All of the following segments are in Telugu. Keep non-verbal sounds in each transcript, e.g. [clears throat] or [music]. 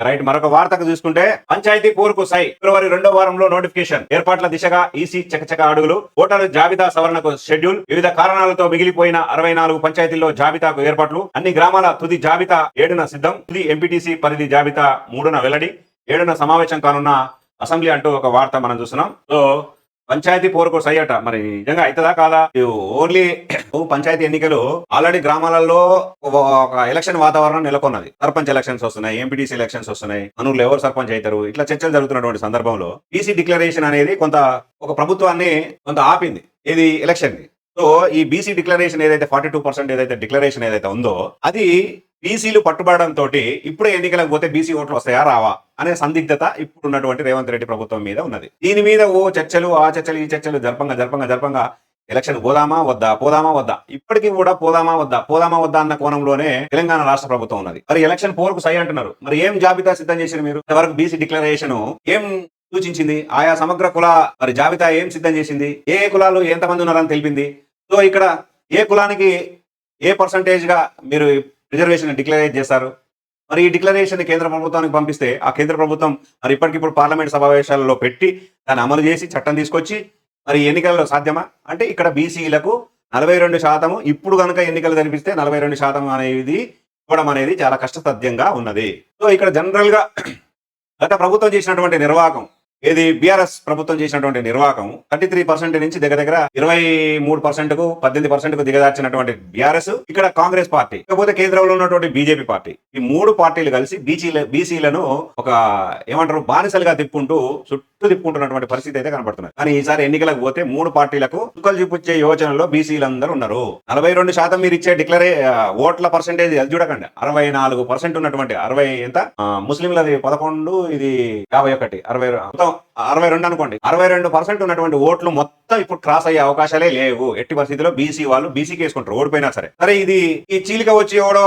రైట్ మరొక వార్తకు చూసుకుంటే పంచాయతీ పోరుకు సై ఫిబ్రవరి రెండో వారంలో నోటిఫికేషన్ ఏర్పాట్ల దిశగా ఈసీ చకచక అడుగులు ఓటరు జాబితా సవరణకు షెడ్యూల్ వివిధ కారణాలతో మిగిలిపోయిన అరవై నాలుగు పంచాయతీల్లో జాబితాకు ఏర్పాట్లు అన్ని గ్రామాల తుది జాబితా ఏడున సిద్ధం తుది ఎంపీటీసీ పరిధి జాబితా మూడున వెల్లడి ఏడున సమావేశం కానున్న అసెంబ్లీ అంటూ ఒక వార్త మనం చూస్తున్నాం. సో పంచాయతీ పోరుకు అయ్యట మరి నిజంగా అవుతుందా కాదా? ఓన్లీ పంచాయతీ ఎన్నికలు ఆల్రెడీ గ్రామాలలో ఒక ఎలక్షన్ వాతావరణం నెలకొన్నది. సర్పంచ్ ఎలక్షన్స్ వస్తున్నాయి ఎంపీటీసీ ఎలక్షన్స్ వస్తున్నాయి మనూర్లో ఎవరు సర్పంచ్ అవుతారు? ఇట్లా చర్చలు జరుగుతున్నటువంటి సందర్భంలో బీసీ డిక్లరేషన్ అనేది కొంత ఒక ప్రభుత్వాన్ని కొంత ఆపింది. ఇది ఎలక్షన్ సో ఈ బీసీ డిక్లరేషన్ ఏదైతే ఫార్టీ టూ పర్సెంట్ ఏదైతే డిక్లరేషన్ ఏదైతే ఉందో అది బీసీలు పట్టుబడడంతో ఇప్పుడే ఎన్నికలకు పోతే బీసీ ఓట్లు వస్తాయా రావా అనే సందిగ్ధత ఇప్పుడు ఉన్నటువంటి రేవంత్ రెడ్డి ప్రభుత్వం మీద ఉన్నది. దీని మీద ఓ చర్చలు ఆ చర్చలు ఈ చర్చలు జరపంగా జరపంగా జరపంగా ఎలక్షన్ పోదామా వద్దా పోదామా వద్దా? ఇప్పటికీ కూడా పోదామా వద్దా పోదామా వద్దా అన్న కోణంలోనే తెలంగాణ రాష్ట్ర ప్రభుత్వం ఉన్నది. మరి ఎలక్షన్ పోరుకు సై అంటున్నారు. మరి ఏం జాబితా సిద్ధం చేశారు మీరు? ఇంతవరకు బీసీ డిక్లరేషన్ ఏం సూచించింది? ఆయా సమగ్ర కుల మరి జాబితా ఏం సిద్ధం చేసింది? ఏ ఏ కులాలు ఎంతమంది ఉన్నారని తెలిపింది? సో ఇక్కడ ఏ కులానికి ఏ పర్సంటేజ్గా మీరు రిజర్వేషన్ డిక్లరేట్ చేస్తారు? మరి ఈ డిక్లరేషన్ కేంద్ర ప్రభుత్వానికి పంపిస్తే ఆ కేంద్ర ప్రభుత్వం మరి ఇప్పటికిప్పుడు పార్లమెంట్ సమావేశాలలో పెట్టి దాన్ని అమలు చేసి చట్టం తీసుకొచ్చి మరి ఎన్నికల్లో సాధ్యమా? అంటే ఇక్కడ బీసీలకు నలభై రెండు శాతము ఇప్పుడు కనుక ఎన్నికలు జరిపిస్తే నలభై రెండు శాతం అనేది ఇవ్వడం అనేది చాలా కష్టసాధ్యంగా ఉన్నది. సో ఇక్కడ జనరల్గా గత ప్రభుత్వం చేసినటువంటి నిర్వాహకం ఏది బీఆర్ఎస్ ప్రభుత్వం చేసినటువంటి నిర్వాహకం థర్టీ త్రీ పర్సెంట్ నుంచి దగ్గర దగ్గర ఇరవై మూడు పర్సెంట్కు పద్దెనిమిది పర్సెంట్కు దిగదార్చినటువంటి బీఆర్ఎస్ ఇక్కడ కాంగ్రెస్ పార్టీ ఇకపోతే కేంద్రంలో ఉన్నటువంటి బీజేపీ పార్టీ. ఈ మూడు పార్టీలు కలిసి బీసీల బీసీలను ఒక ఏమంటారు బానిసలుగా తిప్పుకుంటూ చుట్టూ తిప్పుకుంటున్నటువంటి పరిస్థితి అయితే కనబడుతున్నది కానీ ఈసారి ఎన్నికలకు పోతే మూడు పార్టీలకు చుక్కలు చూపించే యోచనలో బీసీలందరూ ఉన్నారు. నలభై రెండు శాతం మీరు ఇచ్చే డిక్లరే ఓట్ల పర్సెంటేజ్ అది చూడకండి. అరవై నాలుగు పర్సెంట్ ఉన్నటువంటి అరవై ఎంత? ముస్లింలది పదకొండు ఇది యాభై ఒకటి. అరవై మొత్తం అరవై రెండు అనుకోండి. అరవై రెండు పర్సెంట్ ఉన్నటువంటి ఓట్లు మొత్తం ఇప్పుడు క్రాస్ అయ్యే అవకాశాలే లేవు. ఎట్టి పరిస్థితిలో బీసీ వాళ్ళు బీసీకి వేసుకుంటారు ఓడిపోయినా సరే. సరే ఇది ఈ చీలిక వచ్చి ఎవడో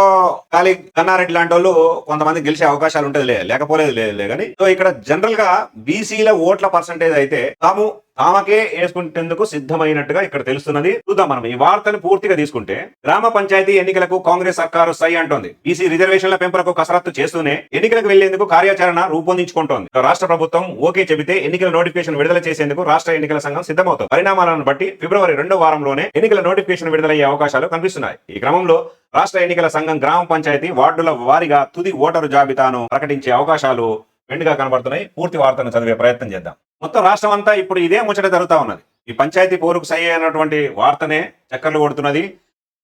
ఖాళీ కన్నారెడ్డి లాంటి వాళ్ళు కొంతమంది గెలిచే అవకాశాలు ఉంటుంది లేకపోలేదు లేదు కానీ. సో ఇక్కడ జనరల్గా బీసీల ఓట్ల పర్సంటేజ్ అయితే తాము తామకే వేసుకుంటేందుకు సిద్ధమైనట్టుగా ఇక్కడ తెలుస్తున్నది. చూద్దాం మనం ఈ వార్తను పూర్తిగా తీసుకుంటే గ్రామ పంచాయతీ ఎన్నికలకు కాంగ్రెస్ సర్కారు సై అంటోంది. బీసీ రిజర్వేషన్ల పెంపులకు కసరత్తు చేస్తూనే ఎన్నికలకు వెళ్ళేందుకు కార్యాచరణ రూపొందించుకుంటోంది. రాష్ట్ర ప్రభుత్వం ఓకే చెబితే ఎన్నికల నోటిఫికేషన్ విడుదల చేసేందుకు రాష్ట్ర ఎన్నికల సంఘం సిద్ధమవుతుంది. పరిణామాలను బట్టి ఫిబ్రవరి రెండో వారంలోనే ఎన్నికల నోటిఫికేషన్ విడుదలయ్యే అవకాశాలు కనిపిస్తున్నాయి. ఈ క్రమంలో రాష్ట్ర ఎన్నికల సంఘం గ్రామ పంచాయతీ వార్డుల వారీగా తుది ఓటరు జాబితాను ప్రకటించే అవకాశాలు వెండిగా కనబడుతున్నాయి. పూర్తి వార్తను చదివే ప్రయత్నం చేద్దాం. మొత్తం రాష్ట్రం అంతా ఇప్పుడు ఇదే ముచ్చట జరుగుతూ ఉన్నది. ఈ పంచాయతీ పోరుకు సై అయినటువంటి వార్తనే చక్కర్లు కొడుతున్నది.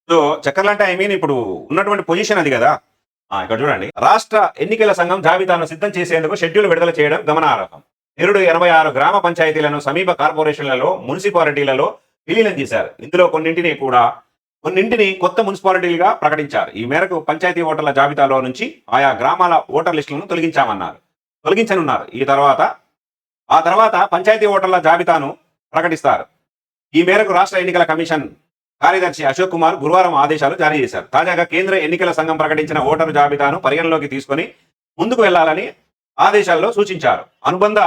సో చక్కర్లు అంటే ఐ మీన్ ఇప్పుడు ఉన్నటువంటి పొజిషన్ అది కదా. ఇక్కడ చూడండి. రాష్ట్ర ఎన్నికల సంఘం జాబితాను సిద్ధం చేసేందుకు షెడ్యూల్ విడుదల చేయడం గమనార్హం. నిరుడు ఎనభై ఆరు గ్రామ పంచాయతీలను సమీప కార్పొరేషన్లలో మున్సిపాలిటీలలో విలీనం చేశారు. ఇందులో కొన్నింటిని కూడా కొన్నింటిని కొత్త మున్సిపాలిటీలుగా ప్రకటించారు. ఈ మేరకు పంచాయతీ ఓటర్ల జాబితాలో నుంచి ఆయా గ్రామాల ఓటర్ లిస్టులను తొలగించామన్నారు. తొలగించనున్నారు. ఈ తర్వాత ఆ తర్వాత పంచాయతీ ఓటర్ల జాబితాను ప్రకటిస్తారు. ఈ మేరకు రాష్ట్ర ఎన్నికల కమిషన్ కార్యదర్శి అశోక్ కుమార్ గురువారం ఆదేశాలు జారీ చేశారు. తాజాగా కేంద్ర ఎన్నికల సంఘం ప్రకటించిన ఓటరు జాబితాను పరిగణలోకి తీసుకొని ముందుకు వెళ్ళాలని ఆదేశాల్లో సూచించారు. అనుబంధ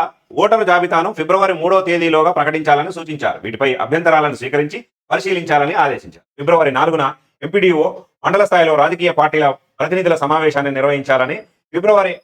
ఓటరు జాబితాను ఫిబ్రవరి మూడో తేదీలోగా ప్రకటించాలని సూచించారు. వీటిపై అభ్యంతరాలను స్వీకరించి పరిశీలించాలని ఆదేశించారు. ఫిబ్రవరి నాలుగున ఎంపీడీఓ మండల స్థాయిలో రాజకీయ పార్టీల ప్రతినిధుల సమావేశాన్ని నిర్వహించాలని ఫిబ్రవరి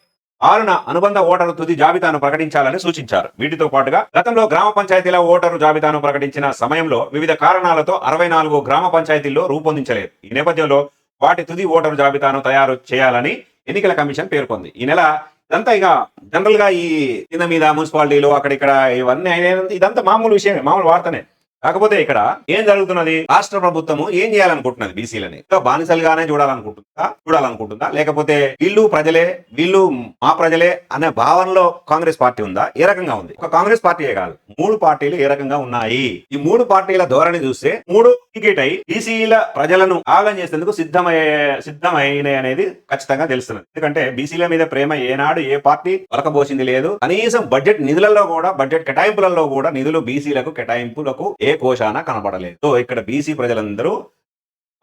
ఆరున అనుబంధ ఓటరు తుది జాబితాను ప్రకటించాలని సూచించారు. వీటితో పాటుగా గతంలో గ్రామ పంచాయతీల ఓటరు జాబితాను ప్రకటించిన సమయంలో వివిధ కారణాలతో అరవై నాలుగు గ్రామ పంచాయతీల్లో రూపొందించలేదు. ఈ నేపథ్యంలో వాటి తుది ఓటరు జాబితాను తయారు చేయాలని ఎన్నికల కమిషన్ పేర్కొంది. ఈ నెల ఇదంతా ఇక జనరల్గా ఈ కింద మీద మున్సిపాలిటీలు అక్కడిక్కడ ఇవన్నీ ఇదంతా మామూలు విషయమే మామూలు వార్తనే. కాకపోతే ఇక్కడ ఏం జరుగుతున్నది? రాష్ట్ర ప్రభుత్వము ఏం చేయాలనుకుంటున్నది బీసీలని? బానిసలుగానే చూడాలనుకుంటుందా? చూడాలనుకుంటుందా? లేకపోతే వీళ్ళు ప్రజలే వీళ్ళు మా ప్రజలే అనే భావనలో కాంగ్రెస్ పార్టీ ఉందా? ఏ రకంగా ఉంది? ఒక కాంగ్రెస్ పార్టీయే కాదు. మూడు పార్టీలు ఏ రకంగా ఉన్నాయి? ఈ మూడు పార్టీల ధోరణి చూస్తే మూడు టికెట్ అయి బీసీల ప్రజలను ఆగం చేసేందుకు సిద్ధమయ్యే సిద్ధమైనాయి అనేది ఖచ్చితంగా తెలుస్తున్నది. ఎందుకంటే బీసీల మీద ప్రేమ ఏనాడు ఏ పార్టీ వలకబోసింది లేదు. కనీసం బడ్జెట్ నిధులలో కూడా బడ్జెట్ కేటాయింపులలో కూడా నిధులు బీసీలకు కేటాయింపులకు ఏ కోశాన కనబడలేదు. సో ఇక్కడ బీసీ ప్రజలందరూ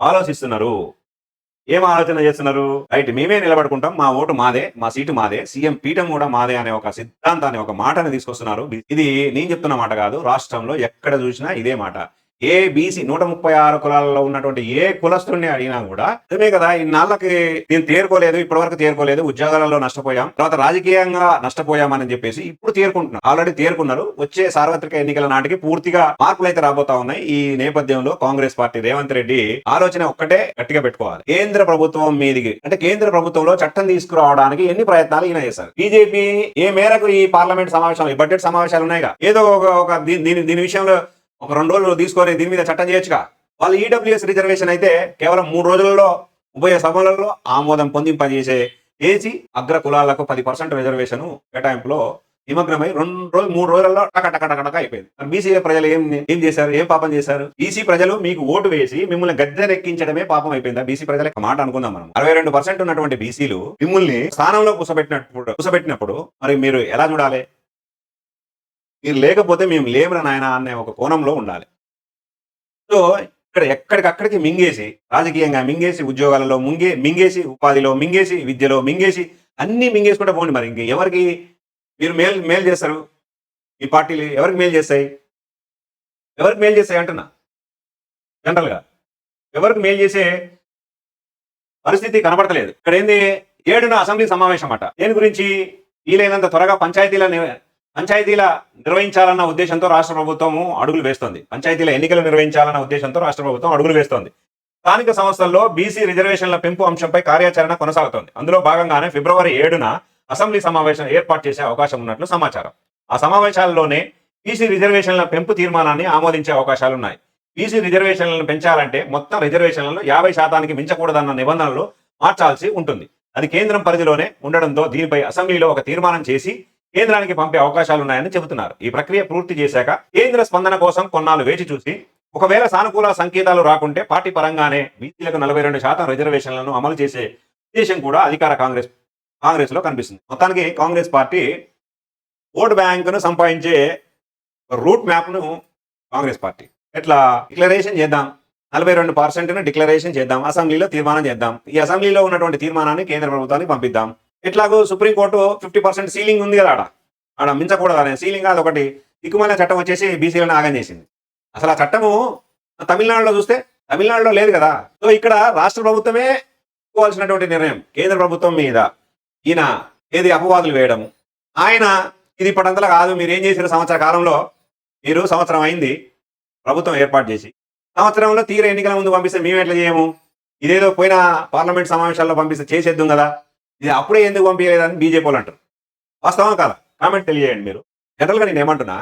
ఆలోచిస్తున్నారు. ఏం ఆలోచన చేస్తున్నారు? రైట్ మేమే నిలబడుకుంటాం. మా ఓటు మాదే మా సీటు మాదే. సీఎం పీఠం కూడా మాదే అనే ఒక సిద్ధాంతాన్ని ఒక మాటని తీసుకొస్తున్నారు. ఇది నేను చెప్తున్న మాట కాదు రాష్ట్రంలో ఎక్కడ చూసినా ఇదే మాట. ఏ బీసీ నూట ముప్పై ఆరు కులాలలో ఉన్నటువంటి ఏ కులస్తుని అడిగినా కూడా నిజమే కదా ఇన్నాళ్ళకి నేను తేరుకోలేదు ఇప్పటి వరకు తేరుకోలేదు ఉద్యోగాలలో నష్టపోయాం తర్వాత రాజకీయంగా నష్టపోయామని చెప్పేసి ఇప్పుడు తేరుకుంటున్నారు. ఆల్రెడీ తేరుకున్నారు. వచ్చే సార్వత్రిక ఎన్నికల నాటికి పూర్తిగా మార్పులు అయితే రాబోతా ఉన్నాయి. ఈ నేపథ్యంలో కాంగ్రెస్ పార్టీ రేవంత్ రెడ్డి ఆలోచన ఒక్కటే గట్టిగా పెట్టుకోవాలి. కేంద్ర ప్రభుత్వం మీదికి అంటే కేంద్ర ప్రభుత్వంలో చట్టం తీసుకురావడానికి ఎన్ని ప్రయత్నాలు ఈయన చేశారు? బీజేపీ ఏ మేరకు ఈ పార్లమెంట్ సమావేశాలు బడ్జెట్ సమావేశాలు ఉన్నాయిగా? ఏదో ఒక దీని దీని విషయంలో ఒక రెండు రోజులు తీసుకొని దీని మీద చట్టం చేయొచ్చుగా? వాళ్ళు ఈడబ్ల్యూఎస్ రిజర్వేషన్ అయితే కేవలం మూడు రోజులలో ఉభయ సభలలో ఆమోదం పొందింపజేసే ఏసీ అగ్ర కులాలకు పది పర్సెంట్ రిజర్వేషన్ కేటాయింపులో నిమగ్నమై రెండు రోజులు మూడు రోజుల్లో టక అయిపోయింది. మరి బీసీ ప్రజలు ఏం ఏం చేశారు? ఏం పాపం చేశారు? బీసీ ప్రజలు మీకు ఓటు వేసి మిమ్మల్ని గద్దెనెక్కించడమే పాపం అయిపోయిందా? బీసీ ప్రజలకు మాట అనుకుందాం మనం. అరవై రెండు పర్సెంట్ ఉన్నటువంటి బీసీలు మిమ్మల్ని స్థానంలో కూసబెట్టినప్పుడు కూసబెట్టినప్పుడు మరి మీరు ఎలా చూడాలి? మీరు లేకపోతే మేము లేమురా నాయన అనే ఒక కోణంలో ఉండాలి. సో ఇక్కడ ఎక్కడికక్కడికి మింగేసి రాజకీయంగా మింగేసి ఉద్యోగాలలో ముంగే మింగేసి ఉపాధిలో మింగేసి విద్యలో మింగేసి అన్ని మింగేసుకుంటే పోండి మరి ఇంక. ఎవరికి మీరు మేలు మేలు చేస్తారు? ఈ పార్టీలు ఎవరికి మేలు చేస్తాయి? ఎవరికి మేలు చేస్తాయి అంటున్నా? జనరల్గా. ఎవరికి మేలు చేసే పరిస్థితి కనబడతలేదు. ఇక్కడ ఏంది? ఏడున అసెంబ్లీ సమావేశం అట. దేని గురించి వీలైనంత త్వరగా పంచాయతీల పంచాయతీల నిర్వహించాలన్న ఉద్దేశంతో రాష్ట్ర ప్రభుత్వం అడుగులు వేస్తోంది. పంచాయతీల ఎన్నికలు నిర్వహించాలన్న ఉద్దేశంతో రాష్ట్ర ప్రభుత్వం అడుగులు వేస్తోంది. స్థానిక సంస్థల్లో బీసీ రిజర్వేషన్ల పెంపు అంశంపై కార్యాచరణ కొనసాగుతోంది. అందులో భాగంగానే ఫిబ్రవరి ఏడున అసెంబ్లీ సమావేశం ఏర్పాటు చేసే అవకాశం ఉన్నట్లు సమాచారం. ఆ సమావేశాల్లోనే బీసీ రిజర్వేషన్ల పెంపు తీర్మానాన్ని ఆమోదించే అవకాశాలు ఉన్నాయి. బీసీ రిజర్వేషన్లను పెంచాలంటే మొత్తం రిజర్వేషన్లను యాభై శాతానికి మించకూడదన్న నిబంధనలు మార్చాల్సి ఉంటుంది. అది కేంద్రం పరిధిలోనే ఉండడంతో దీనిపై అసెంబ్లీలో ఒక తీర్మానం చేసి కేంద్రానికి పంపే అవకాశాలు ఉన్నాయని చెబుతున్నారు. ఈ ప్రక్రియ పూర్తి చేశాక కేంద్ర స్పందన కోసం కొన్నాళ్ళు వేచి చూసి ఒకవేళ సానుకూల సంకేతాలు రాకుంటే పార్టీ పరంగానే బీసీలకు నలభై రెండు శాతం రిజర్వేషన్లను అమలు చేసే ఉద్దేశం కూడా అధికార కాంగ్రెస్ కాంగ్రెస్లో కనిపిస్తుంది. మొత్తానికి కాంగ్రెస్ పార్టీ ఓట్ బ్యాంకును సంపాదించే రూట్ మ్యాప్ను కాంగ్రెస్ పార్టీ. ఎట్లా? డిక్లరేషన్ చేద్దాం. నలభై రెండు పర్సెంట్ను డిక్లరేషన్ చేద్దాం. అసెంబ్లీలో తీర్మానం చేద్దాం. ఈ అసెంబ్లీలో ఉన్నటువంటి తీర్మానాన్ని కేంద్ర ప్రభుత్వానికి పంపిద్దాం. ఎట్లాగో సుప్రీంకోర్టు ఫిఫ్టీ పర్సెంట్ సీలింగ్ ఉంది కదా ఆడ. ఆడ మించకూడదు అనే సీలింగ్ అది ఒకటి. దిక్కుమాలిన చట్టం వచ్చేసి బీసీలను ఆగం చేసింది. అసలు ఆ చట్టము తమిళనాడులో చూస్తే తమిళనాడులో లేదు కదా. సో ఇక్కడ రాష్ట్ర ప్రభుత్వమే తీసుకోవాల్సినటువంటి నిర్ణయం. కేంద్ర ప్రభుత్వం మీద ఈయన ఏది అపవాదులు వేయడము. ఆయన ఇది ఇప్పటింతలా కాదు. మీరు ఏం చేసిన సంవత్సర కాలంలో? మీరు సంవత్సరం అయింది. ప్రభుత్వం ఏర్పాటు చేసి. సంవత్సరంలో తీర ఎన్నికల ముందు పంపిస్తే మేము ఎట్లా చేయము? ఇదేదో పోయిన పార్లమెంట్ సమావేశాల్లో పంపిస్తే చేసేద్దాం కదా. ఇది అప్పుడే ఎందుకు పంపించలేదని బీజేపీ వాళ్ళు అంటారు. వాస్తవం కాదా? కామెంట్ తెలియజేయండి మీరు. జనరల్గా నేను ఏమంటున్నా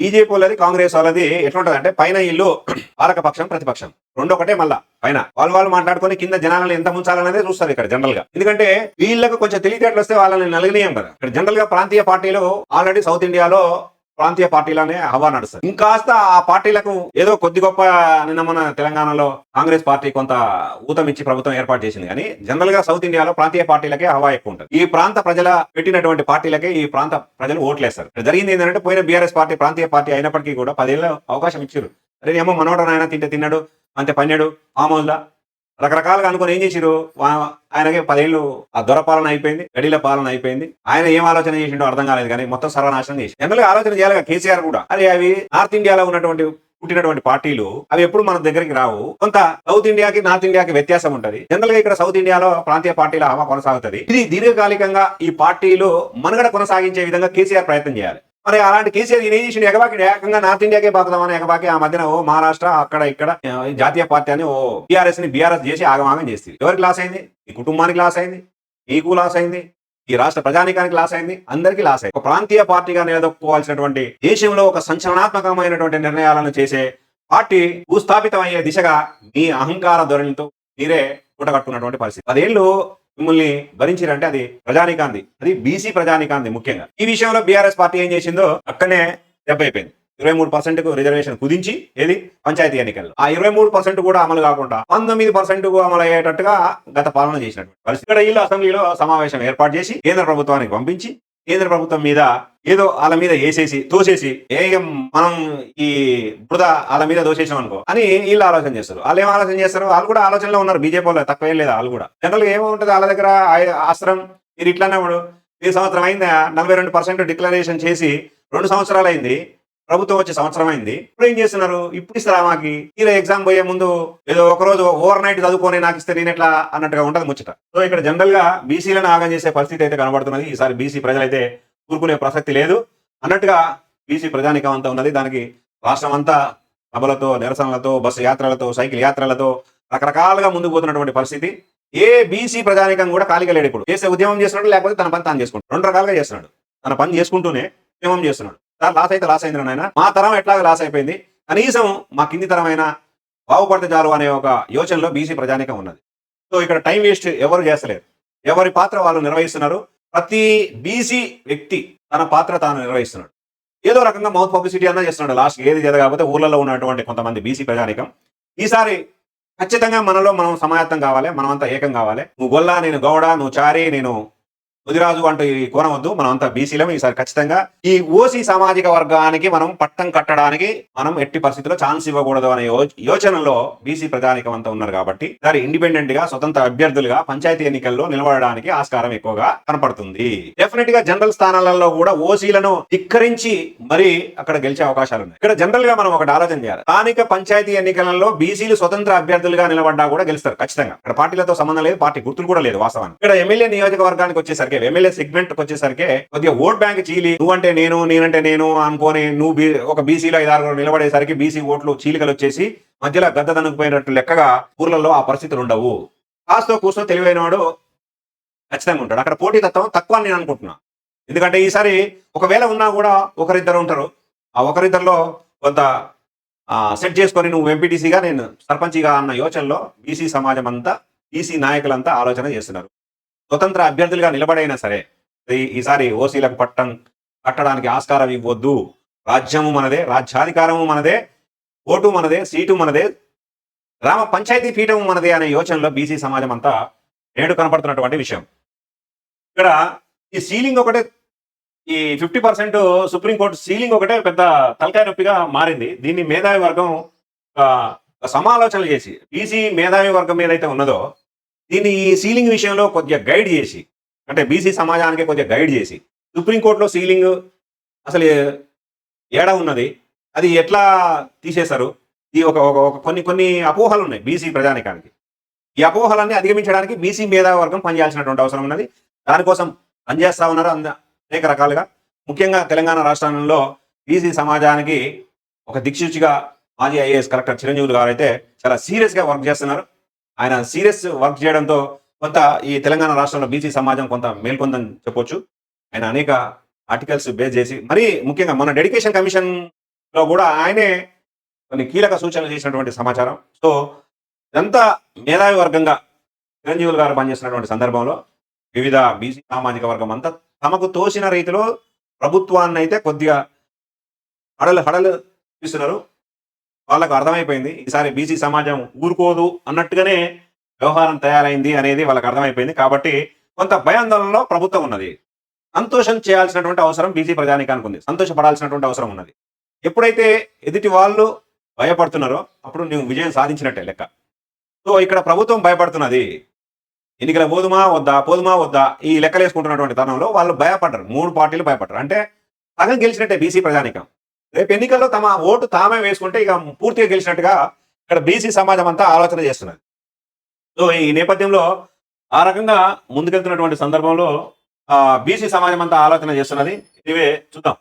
బీజేపీ వాళ్ళది కాంగ్రెస్ వాళ్ళది ఎట్లుంటది అంటే పైన ఇల్లు [clears throat] పాలక పక్షం ప్రతిపక్షం. రెండు ఒకటే మళ్ళా పైన. వాళ్ళు వాళ్ళు మాట్లాడుకొని కింద జనాలను ఎంత ముంచాలనేది చూస్తారు ఇక్కడ జనరల్గా. ఎందుకంటే వీళ్ళకు కొంచెం తెలివితేటలు వస్తే వాళ్ళని నలగనీయం కదా. ఇక్కడ జనరల్గా ప్రాంతీయ పార్టీలు ఆల్రెడీ సౌత్ ఇండియాలో ప్రాంతీయ పార్టీలనే హవా నడుస్తుంది. ఇంకాస్త ఆ పార్టీలకు ఏదో కొద్ది గొప్ప నిన్న మన తెలంగాణలో కాంగ్రెస్ పార్టీ కొంత ఊతం ఇచ్చి ప్రభుత్వం ఏర్పాటు చేసింది. కానీ జనరల్గా సౌత్ ఇండియాలో ప్రాంతీయ పార్టీలకే హవా ఎక్కువ ఉంటుంది. ఈ ప్రాంత ప్రజల పెట్టినటువంటి పార్టీలకే ఈ ప్రాంత ప్రజలు ఓట్లేస్తారు. జరిగింది ఏంటంటే పోయిన బీఆర్ఎస్ పార్టీ ప్రాంతీయ పార్టీ అయినప్పటికీ కూడా పదేళ్ళు అవకాశం ఇచ్చారు. అరే ఏమో మనోడు ఆయన తింటే తిన్నాడు అంతే పన్నాడు ఆమోజ్లా రకరకాలుగా అనుకుని ఏం చేసిరు ఆయనకి పదేళ్ళు ఆ దొర పాలన అయిపోయింది గడిల పాలన అయిపోయింది. ఆయన ఏం ఆలోచన చేసిండో అర్థం కాలేదు కానీ మొత్తం సర్వనాశనం చేసి జనరల్ ఆలోచన చేయాలి కేసీఆర్ కూడా? అరే అవి నార్త్ ఇండియాలో ఉన్నటువంటి పుట్టినటువంటి పార్టీలు అవి ఎప్పుడు మన దగ్గరికి రావు. కొంత సౌత్ ఇండియాకి నార్త్ ఇండియాకి వ్యత్యాసం ఉంటది. జనరల్గా ఇక్కడ సౌత్ ఇండియాలో ప్రాంతీయ పార్టీల హవా కొనసాగుతుంది? ఇది దీర్ఘకాలికంగా ఈ పార్టీలు మనుగడ కొనసాగించే విధంగా కేసీఆర్ ప్రయత్నం చేయాలి. మరి అలాంటి కేసీఆర్ ఈయన ఏం చేసిండు ఎగబాకి ఏకంగా నార్త్ ఇండియాకే పాతదామని ఎగబాకి ఆ మధ్యన ఓ మహారాష్ట్ర అక్కడ ఇక్కడ జాతీయ పార్టీ అని ఓ బీఆర్ఎస్ని బీఆర్ఎస్ చేసి ఆగమాగం చేస్తుంది ఎవరికి లాస్ అయింది? ఈ కుటుంబానికి లాస్ అయింది. నీకు లాస్ అయింది. ఈ రాష్ట్ర ప్రజానికానికి లాస్ అయింది. అందరికీ లాస్ అయింది. ఒక ప్రాంతీయ పార్టీగా నిలదొక్కుకోవాల్సినటువంటి దేశంలో ఒక సంచలనాత్మకమైనటువంటి నిర్ణయాలను చేసే పార్టీ భూస్థాపితం అయ్యే దిశగా మీ అహంకార ధోరణితో మీరే కూటగట్టుకున్నటువంటి పరిస్థితి. పదేళ్ళు మిమ్మల్ని భరించారంటే అది ప్రజానికాంది అది బీసీ ప్రజానికాంది ముఖ్యంగా. ఈ విషయంలో బీఆర్ఎస్ పార్టీ ఏం చేసిందో అక్కడనే దెబ్బ అయిపోయింది ఇరవై మూడు పర్సెంట్ రిజర్వేషన్ కుదించి ఏది? పంచాయతీ ఎన్నికల్లో. ఆ ఇరవై మూడు పర్సెంట్ కూడా అమలు కాకుండా పంతొమ్మిది పర్సెంట్ అమలు అయ్యేటట్టుగా గత పాలన చేసినటువంటి పరిస్థితి. ఇక్కడ వీళ్ళు అసెంబ్లీలో సమావేశం ఏర్పాటు చేసి కేంద్ర ప్రభుత్వానికి పంపించి కేంద్ర ప్రభుత్వం మీద ఏదో వాళ్ళ మీద వేసేసి తోసేసి ఏం మనం ఈ బురద వాళ్ళ మీద దోసేసాం అనుకో అని వీళ్ళు ఆలోచన చేస్తారు. వాళ్ళు ఏం ఆలోచన చేస్తారు? వాళ్ళు కూడా ఆలోచనలో ఉన్నారు. బీజేపీ వాళ్ళు తక్కువ ఏం లేదు వాళ్ళు కూడా. జనరల్ ఏముంటుంది వాళ్ళ దగ్గర ఆయ- ఆస్త్రం మీరు ఇట్లానే ఇప్పుడు ఈ సంవత్సరం అయిందా? నలభై రెండు పర్సెంట్ డిక్లరేషన్ చేసి రెండు సంవత్సరాలు అయింది. ప్రభుత్వం వచ్చే సంవత్సరం అయింది. ఇప్పుడు ఏం చేస్తున్నారు? ఇప్పుడు ఇస్తారా మాకి? ఇలా ఎగ్జామ్ పోయే ముందు ఏదో ఒక రోజు ఓవర్ నైట్ చదువుకొని నాకు ఇస్తే నేను ఎట్లా అన్నట్టుగా ఉంటుంది ముచ్చట. సో ఇక్కడ జనరల్గా బీసీలను ఆగం చేసే పరిస్థితి అయితే కనబడుతున్నది. ఈసారి బీసీ ప్రజలైతే కూరుకునే ప్రసక్తి లేదు. అన్నట్టుగా బీసీ ప్రజానికం అంతా ఉన్నది. దానికి రాష్ట్రం అంతా సభలతో నిరసనలతో బస్సు యాత్రలతో సైకిల్ యాత్రలతో రకరకాలుగా ముందుకు పోతున్నటువంటి పరిస్థితి. ఏ బీసీ ప్రజానికం కూడా ఖాళీగా లేడు ఇప్పుడు. చేసే ఉద్యమం చేస్తున్నాడు లేకపోతే తన పని తాను చేసుకుంటాడు. రెండు రకాలుగా చేస్తున్నాడు. తన పని చేసుకుంటూనే ఉద్యమం చేస్తున్నాడు. సార్ లాస్ అయితే లాస్ అయింది నాయన. మా తరం ఎట్లాగా లాస్ అయిపోయింది. కనీసం మా కింది తరమైన బాగుపడితే చాలు అనే ఒక యోచనలో బీసీ ప్రజానికం ఉన్నది. సో ఇక్కడ టైం వేస్ట్ ఎవరు చేస్తలేరు. ఎవరి పాత్ర వాళ్ళు నిర్వహిస్తున్నారు. ప్రతి బీసీ వ్యక్తి తన పాత్ర తాను నిర్వహిస్తున్నాడు. ఏదో రకంగా మౌత్ పబ్లిసిటీ అన్నా చేస్తున్నాడు. లాస్ట్ ఏది జరగకపోతే ఊర్లలో ఉన్నటువంటి కొంతమంది బీసీ ప్రజానికం. ఈసారి ఖచ్చితంగా మనలో మనం సమాయత్తం కావాలి. మనమంతా ఏకం కావాలి. నువ్వు గొల్ల నేను గౌడ నువ్వు చారి నేను ముదిరాజు అంటూ ఈ కోనవద్దు మనం అంతా బీసీలం. ఈసారి ఖచ్చితంగా ఈ ఓసీ సామాజిక వర్గానికి మనం పట్టం కట్టడానికి మనం ఎట్టి పరిస్థితుల్లో ఛాన్స్ ఇవ్వకూడదు అనే యో- యోచనలో బీసీ ప్రజానికం అంతా ఉన్నారు కాబట్టి దాని ఇండిపెండెంట్గా స్వతంత్ర అభ్యర్థులుగా పంచాయతీ ఎన్నికల్లో నిలబడడానికి ఆస్కారం ఎక్కువగా కనపడుతుంది. డెఫినెట్గా జనరల్ స్థానాలలో కూడా ఓసీలను ధిక్కరించి మరి అక్కడ గెలిచే అవకాశాలు ఉన్నాయి. ఇక్కడ జనరల్గా మనం ఒకటి ఆలోచన చేయాలి. స్థానిక పంచాయతీ ఎన్నికలలో బీసీలు స్వతంత్ర అభ్యర్థులుగా నిలబడ్డా కూడా గెలుస్తారు ఖచ్చితంగా. ఇక్కడ పార్టీలతో సంబంధం లేదు పార్టీ గుర్తులు కూడా లేదు వాస్తవానికి. ఇక్కడ ఎమ్మెల్యే నియోజకవర్గానికి వచ్చేసరికి ఎమ్మెల్యే సెగ్మెంట్ వచ్చేసరికి కొద్దిగా ఓట్ బ్యాంక్ చీలి నువ్వంటే నేను నేనంటే నేను అనుకోని నువ్వు బీ- ఒక బీసీలో ఐదారు నిలబడేసరికి బీసీ ఓట్లు చీలికలు వచ్చేసి మధ్యలో గద్ద దనుకుపోయినట్టు లెక్కగా ఊర్లలో ఆ పరిస్థితులు ఉండవు. కాస్తో కూర్చో తెలివైన వాడు ఖచ్చితంగా ఉంటాడు. అక్కడ పోటీతత్వం తక్కువ అని నేను అనుకుంటున్నా. ఎందుకంటే ఈసారి ఒకవేళ ఉన్నా కూడా ఒకరిద్దరు ఉంటారు. ఆ ఒకరిద్దరిలో కొంత సెట్ చేసుకొని నువ్వు ఎంపీటీసీగా నేను సర్పంచిగా అన్న యోచనలో బీసీ సమాజం అంతా బీసీ నాయకులంతా ఆలోచన చేస్తున్నారు. స్వతంత్ర అభ్యర్థులుగా నిలబడైనా సరే ఈసారి ఓసీలకు పట్టం కట్టడానికి ఆస్కారం ఇవ్వద్దు. రాజ్యము మనదే రాజ్యాధికారము మనదే ఓటు మనదే సీటు మనదే గ్రామ పంచాయతీ పీఠము మనదే అనే యోచనలో బీసీ సమాజం అంతా నేడు కనపడుతున్నటువంటి విషయం. ఇక్కడ ఈ సీలింగ్ ఒకటే ఈ ఫిఫ్టీ పర్సెంట్ సుప్రీంకోర్టు సీలింగ్ ఒకటే పెద్ద తలకాయ నొప్పిగా మారింది. దీన్ని మేధావి వర్గం సమాలోచనలు చేసి బీసీ మేధావి వర్గం ఏదైతే ఉన్నదో దీన్ని ఈ సీలింగ్ విషయంలో కొద్దిగా గైడ్ చేసి అంటే బీసీ సమాజానికి కొద్దిగా గైడ్ చేసి సుప్రీంకోర్టులో సీలింగ్ అసలు ఏడ ఉన్నది? అది ఎట్లా తీసేశారు? ఈ ఒక ఒక ఒక కొన్ని కొన్ని అపోహలు ఉన్నాయి బీసీ ప్రజానికానికి. ఈ అపోహలన్నీ అధిగమించడానికి బీసీ మేధావర్గం పనిచేయాల్సినటువంటి అవసరం ఉన్నది. దానికోసం పనిచేస్తా ఉన్నారు అంద- అనేక రకాలుగా. ముఖ్యంగా తెలంగాణ రాష్ట్రంలో బీసీ సమాజానికి ఒక దిక్సూచిగా మాజీ ఐఏఎస్ కలెక్టర్ చిరంజీవులు గారు అయితే చాలా సీరియస్గా వర్క్ చేస్తున్నారు. ఆయన సీరియస్ వర్క్ చేయడంతో కొంత ఈ తెలంగాణ రాష్ట్రంలో బీసీ సమాజం కొంత మేల్కొందని చెప్పొచ్చు. ఆయన అనేక ఆర్టికల్స్ బేస్ చేసి మరీ ముఖ్యంగా మన డెడికేషన్ కమిషన్లో కూడా ఆయనే కొన్ని కీలక సూచనలు చేసినటువంటి సమాచారం. సో ఇదంతా మేధావి వర్గంగా చిరంజీవులు గారు పనిచేస్తున్నటువంటి సందర్భంలో వివిధ బీసీ సామాజిక వర్గం అంతా తమకు తోసిన రీతిలో ప్రభుత్వాన్ని అయితే కొద్దిగా హడలు హడలు తీస్తున్నారు. వాళ్ళకు అర్థమైపోయింది ఈసారి బీసీ సమాజం ఊరుకోదు అన్నట్టుగానే వ్యవహారం తయారైంది అనేది వాళ్ళకి అర్థమైపోయింది. కాబట్టి కొంత భయాందోళనలో ప్రభుత్వం ఉన్నది. సంతోషం చేయాల్సినటువంటి అవసరం బీసీ ప్రజానికానికి ఉంది. సంతోషపడాల్సినటువంటి అవసరం ఉన్నది. ఎప్పుడైతే ఎదుటి వాళ్ళు భయపడుతున్నారో అప్పుడు నువ్వు విజయం సాధించినట్టే లెక్క. సో ఇక్కడ ప్రభుత్వం భయపడుతున్నది. ఎన్నికల పోదుమా వద్దా పోదుమా వద్దా ఈ లెక్కలు వేసుకుంటున్నటువంటి వాళ్ళు భయపడ్డారు. మూడు పార్టీలు భయపడ్డారు. అంటే సగం గెలిచినట్టే బీసీ ప్రజానికం. రేపు ఎన్నికల్లో తమ ఓటు తామే వేసుకుంటే ఇక పూర్తిగా గెలిచినట్టుగా ఇక్కడ బీసీ సమాజం అంతా ఆలోచన చేస్తున్నది. సో ఈ నేపథ్యంలో ఆ రకంగా ముందుకెళ్తున్నటువంటి సందర్భంలో ఆ బీసీ సమాజం అంతా ఆలోచన చేస్తున్నది. ఇవే చూద్దాం.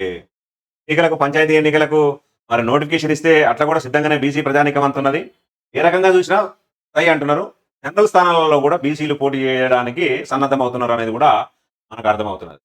ఎన్నికలకు పంచాయతీ ఎన్నికలకు మరి నోటిఫికేషన్ ఇస్తే అట్లా కూడా సిద్ధంగానే బీసీ ప్రజానికం అంటున్నది ఏ రకంగా చూసినా సై అంటున్నారు. జనరల్ స్థానాలలో కూడా బీసీలు పోటీ చేయడానికి సన్నద్ధం అవుతున్నారు అనేది కూడా మనకు అర్థమవుతున్నది.